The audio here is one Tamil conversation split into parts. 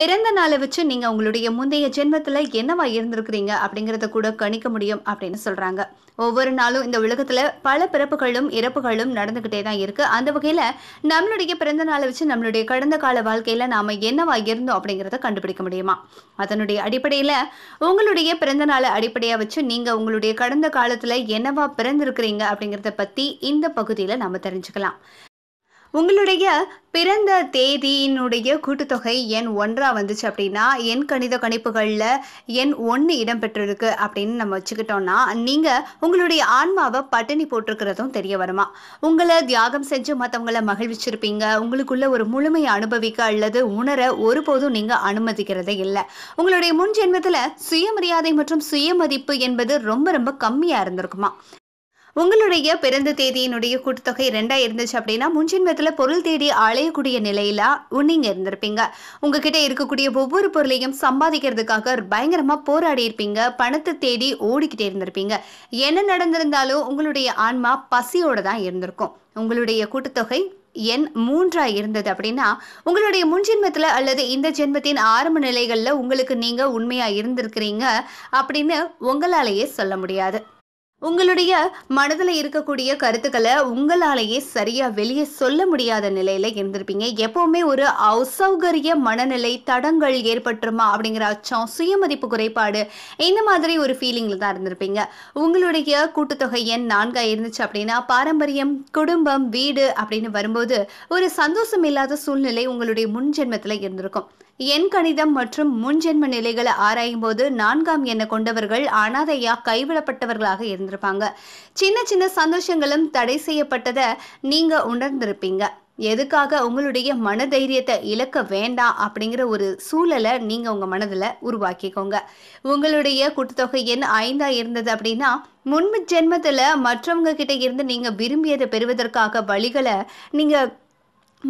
பிறந்த நாளை வச்சு நீங்க உங்களுடைய முந்தைய ஜென்மத்துல என்னவா இருந்திருக்கிறீங்க அப்படிங்கறத கூட கணிக்க முடியும் அப்படின்னு சொல்றாங்க. ஒவ்வொரு நாளும் இந்த உலகத்துல பல பிறப்புகளும் இறப்புகளும் நடந்துகிட்டே தான் இருக்கு. அந்த வகையில நம்மளுடைய பிறந்த நாளை வச்சு நம்மளுடைய கடந்த கால வாழ்க்கையில நாம என்னவா இருந்தோம் அப்படிங்கறத கண்டுபிடிக்க முடியுமா? அதனுடைய அடிப்படையில உங்களுடைய பிறந்த நாளை அடிப்படையா வச்சு நீங்க உங்களுடைய கடந்த காலத்துல என்னவா பிறந்திருக்கிறீங்க அப்படிங்கறத பத்தி இந்த பகுதியில நாம தெரிஞ்சுக்கலாம். உங்களுடைய பிறந்த தேதியினுடைய கூட்டுத்தொகை எண் ஒன்றாக வந்துச்சு அப்படின்னா எண் கணித கணிப்புகளில் எண் ஒன்று இடம்பெற்றிருக்கு அப்படின்னு நம்ம வச்சுக்கிட்டோம்னா நீங்கள் உங்களுடைய ஆன்மாவை பட்டினி போட்டிருக்கிறதும் தெரிய வருமா? உங்களை தியாகம் செஞ்சு மற்றவங்கள மகிழ்விச்சிருப்பீங்க. உங்களுக்குள்ள ஒரு முழுமையை அனுபவிக்க அல்லது உணர ஒருபோதும் நீங்கள் அனுமதிக்கிறதே இல்லை. உங்களுடைய முன் ஜென்மத்தில் சுயமரியாதை மற்றும் சுயமதிப்பு என்பது ரொம்ப ரொம்ப கம்மியாக இருந்திருக்குமா? உங்களுடைய பிறந்த தேதியினுடைய கூட்டுத்தொகை ரெண்டாக இருந்துச்சு அப்படின்னா முன்ஜென்மத்தில் பொருள் தேடி அலையக்கூடிய நிலையில நீங்க இருந்திருப்பீங்க. உங்ககிட்ட இருக்கக்கூடிய ஒவ்வொரு பொருளையும் சம்பாதிக்கிறதுக்காக பயங்கரமாக போராடி இருப்பீங்க. பணத்தை தேடி ஓடிக்கிட்டே இருந்திருப்பீங்க. என்ன நடந்திருந்தாலும் உங்களுடைய ஆன்மா பசியோட தான் இருந்திருக்கும். உங்களுடைய கூட்டுத்தொகை எண் மூன்றா இருந்தது அப்படின்னா உங்களுடைய முன்ஜென்மத்தில் அல்லது இந்த ஜென்மத்தின் ஆரம்ப நிலைகளில் உங்களுக்கு நீங்கள் உண்மையாக இருந்திருக்கிறீங்க அப்படின்னு உங்களாலேயே சொல்ல முடியாது. உங்களுடைய மனதில் இருக்கக்கூடிய கருத்துக்களை உங்களாலேயே சரியாக வெளியே சொல்ல முடியாத நிலையில் இருந்திருப்பீங்க. எப்போவுமே ஒரு அசௌகரிய மனநிலை தடங்கள் ஏற்பட்டுருமா அப்படிங்கிற அச்சம் சுயமதிப்பு குறைபாடு இந்த மாதிரி ஒரு ஃபீலிங்கில் தான் இருந்திருப்பீங்க. உங்களுடைய கூட்டுத்தொகை எண் நான்காக இருந்துச்சு அப்படின்னா பாரம்பரியம் குடும்பம் வீடு அப்படின்னு வரும்போது ஒரு சந்தோஷம் இல்லாத சூழ்நிலை உங்களுடைய முன்ஜென்மத்தில் இருந்திருக்கும். எண் கணிதம் மற்றும் முன்ஜென்ம நிலைகளை ஆராயும் போது நான்காம் எண்ணை கொண்டவர்கள் அனாதையா கைவிடப்பட்டவர்களாக இருந்திருப்பாங்க. சின்ன சின்ன சந்தோஷங்களும் தடை செய்யப்பட்டதை நீங்க உணர்ந்திருப்பீங்க. எதுக்காக உங்களுடைய மனதைரியத்தை இழக்க வேண்டாம் அப்படிங்கிற ஒரு சூழலை நீங்கள் உங்கள் மனதில் உருவாக்கிக்கோங்க. உங்களுடைய கூட்டுத்தொகை எண் ஐந்தா இருந்தது அப்படின்னா முன்பு ஜென்மத்தில் மற்றவங்க கிட்ட இருந்து நீங்கள் விரும்பியதை பெறுவதற்காக வழிகளை நீங்கள்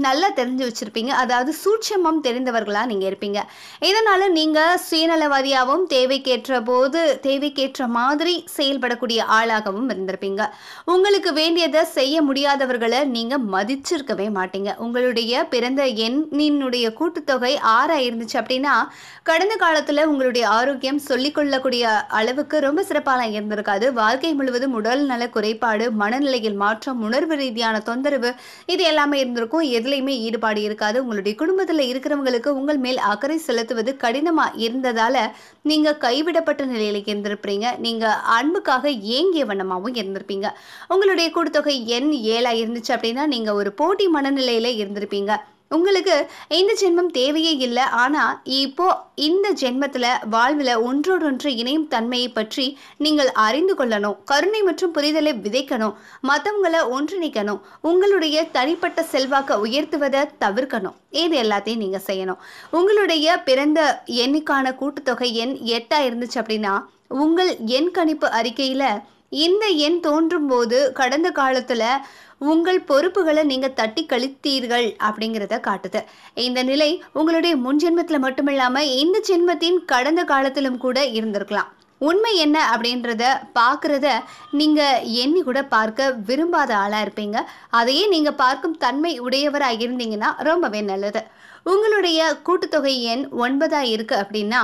நல்லா தெரிஞ்சு வச்சுருப்பீங்க. அதாவது சூட்சமம் தெரிந்தவர்களாக நீங்கள் இருப்பீங்க. இதனால் நீங்கள் சுயநலவாதியாகவும் தேவைக்கேற்ற போது தேவைக்கேற்ற மாதிரி செயல்படக்கூடிய ஆளாகவும் இருந்திருப்பீங்க. உங்களுக்கு வேண்டியதை செய்ய முடியாதவர்களை நீங்கள் மதிச்சிருக்கவே மாட்டீங்க. உங்களுடைய பிறந்த எண்ணினுடைய கூட்டுத்தொகை ஆறாக இருந்துச்சு அப்படின்னா கடந்த காலத்தில் உங்களுடைய ஆரோக்கியம் சொல்லிக்கொள்ளக்கூடிய அளவுக்கு ரொம்ப சிறப்பாக இருந்திருக்காது. வாழ்க்கை முழுவதும் உடல் நல குறைபாடு மனநிலையில் மாற்றம் உணர்வு ரீதியான தொந்தரவு இது எல்லாமே இருந்திருக்கும். எதுலையுமே ஈடுபாடு இருக்காது. உங்களுடைய குடும்பத்தில் இருக்கிறவங்களுக்கு உங்கள் மேல் அக்கறை செலுத்துவது கடினமாக இருந்ததால் நீங்கள் கைவிடப்பட்ட நிலையில் இருந்திருப்பீங்க. நீங்கள் அன்புக்காக ஏங்கிய வண்ணமாகவும் இருந்திருப்பீங்க. உங்களுடைய கூட்டுத்தொகை எண் ஏழாக இருந்துச்சு அப்படின்னா நீங்கள் ஒரு போட்டி மனநிலையில் இருந்திருப்பீங்க. உங்களுக்கு இந்த ஜென்மம் தேவையே இல்லை. ஆனால் இப்போ இந்த ஜென்மத்தில் வாழ்வில் ஒன்றோடொன்று இணையும் தன்மையை பற்றி நீங்கள் அறிந்து கொள்ளணும். கருணை மற்றும் புரிதலை விதைக்கணும். மற்றவங்களை ஒன்றிணைக்கணும். உங்களுடைய தனிப்பட்ட செல்வாக்கை உயர்த்துவதை தவிர்க்கணும். இது எல்லாத்தையும் நீங்கள் செய்யணும். உங்களுடைய பிறந்த எண்ணுக்கான கூட்டுத்தொகை எண் எட்டாக இருந்துச்சு அப்படின்னா உங்கள் எண் கணிப்பு அறிக்கையில் இந்த எண் தோன்றும் போது கடந்த காலத்தில் உங்கள் பொறுப்புகளை நீங்கள் தட்டி கழித்தீர்கள் அப்படிங்கிறத காட்டுது. இந்த நிலை உங்களுடைய முன் ஜென்மத்தில் மட்டுமில்லாமல் இந்த ஜென்மத்தின் கடந்த காலத்திலும் கூட இருந்திருக்கலாம். உண்மை என்ன அப்படின்றத பார்க்குறத நீங்கள் எண்ணி கூட பார்க்க விரும்பாத ஆளாக இருப்பீங்க. அதையே நீங்கள் பார்க்கும் தன்மை உடையவராக இருந்தீங்கன்னா ரொம்பவே நல்லது. உங்களுடைய கூட்டுத்தொகை எண் ஒன்பதாக இருக்குது அப்படின்னா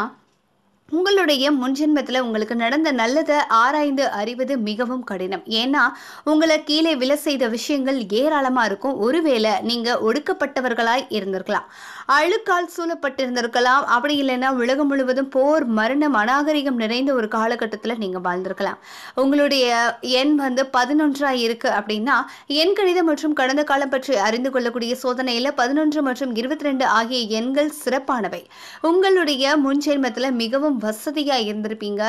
உங்களுடைய முன்ஜென்மத்தில் உங்களுக்கு நடந்த நல்லதை ஆராய்ந்து அறிவது மிகவும் கடினம். ஏன்னா உங்களை கீழே விழ செய்த விஷயங்கள் ஏராளமாக இருக்கும். ஒருவேளை நீங்கள் ஒடுக்கப்பட்டவர்களாய் இருந்திருக்கலாம். அழுக்கால் சூழப்பட்டிருந்திருக்கலாம். அப்படி இல்லைன்னா உலகம் முழுவதும் போர் மரணம் அநாகரிகம் நிறைந்த ஒரு காலகட்டத்தில் நீங்கள் வாழ்ந்திருக்கலாம். உங்களுடைய எண் வந்து பதினொன்றாக இருக்குது அப்படின்னா எண் கணிதம் மற்றும் கடந்த காலம் பற்றி அறிந்து கொள்ளக்கூடிய சோதனையில் பதினொன்று மற்றும் இருபத்தி ரெண்டு ஆகிய எண்கள் சிறப்பானவை. உங்களுடைய முன்ஜென்மத்தில் மிகவும் வசதியாக இருந்திருப்பீங்க.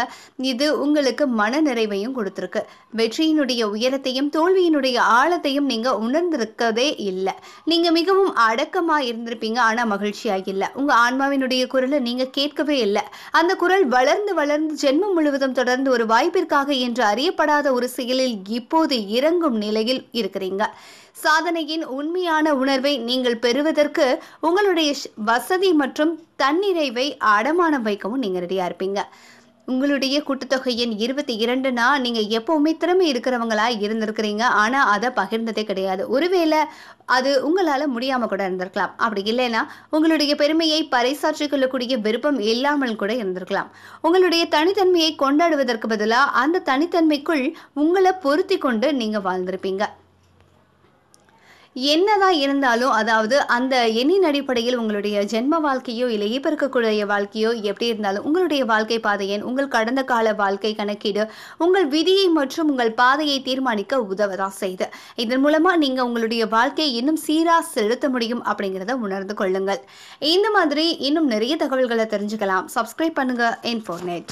இது உங்களுக்கு மன நிறைவையும் கொடுத்துருக்கு. வெற்றியினுடைய உயரத்தையும் தோல்வியினுடைய ஆழத்தையும் நீங்கள் உணர்ந்திருக்கதே இல்லை. நீங்கள் மிகவும் அடக்கமாக இருந்திருப்பீங்க. ஆனால் மகிழ்ச்சியாக இல்லை. உங்கள் ஆன்மாவினுடைய குரலை நீங்கள் கேட்கவே இல்லை. அந்த குரல் வளர்ந்து வளர்ந்து ஜென்மம் முழுவதும் தொடர்ந்து ஒரு வாய்ப்பிற்காக என்று அறியப்படாத ஒரு செயலில் இப்போது இறங்கும் நிலையில் இருக்கிறீங்க. சாதனையின் உண்மையான உணர்வை நீங்கள் பெறுவதற்கு உங்களுடைய வசதி மற்றும் தன்னிறைவை அடமானம் வைக்கவும் நீங்கள் ரெடியாக இருப்பீங்க. உங்களுடைய கூட்டுத்தொகையின் இருபத்தி இரண்டுனா நீங்கள் எப்போவுமே திறமை இருக்கிறவங்களா இருந்திருக்கிறீங்க. ஆனால் அதை பகிர்ந்ததே கிடையாது. ஒருவேளை அது உங்களால் முடியாமல் கூட இருந்திருக்கலாம். அப்படி இல்லைன்னா உங்களுடைய பெருமையை பறைசாற்றிக் கொள்ளக்கூடிய விருப்பம் இல்லாமல் கூட இருந்திருக்கலாம். உங்களுடைய தனித்தன்மையை கொண்டாடுவதற்கு பதிலாக அந்த தனித்தன்மைக்குள் உங்களை பொருத்தி கொண்டு நீங்கள் வாழ்ந்திருப்பீங்க. என்னதான் இருந்தாலும் அதாவது அந்த எண்ணின் அடிப்படையில் உங்களுடைய ஜென்ம வாழ்க்கையோ இல்லை இப்போ இருக்கக்கூடிய வாழ்க்கையோ எப்படி இருந்தாலும் உங்களுடைய வாழ்க்கை பாதையன் உங்கள் கடந்த கால வாழ்க்கை கணக்கீடு உங்கள் விதியை மற்றும் உங்கள் பாதையை தீர்மானிக்க உதவதான் செய்து. இதன் மூலமாக நீங்கள் உங்களுடைய வாழ்க்கையை இன்னும் சீராக செலுத்த முடியும் அப்படிங்கிறத உணர்ந்து கொள்ளுங்கள். இந்த மாதிரி இன்னும் நிறைய தகவல்களை தெரிஞ்சுக்கலாம். சப்ஸ்கிரைப் பண்ணுங்க. இன்ஃபோர்நெட்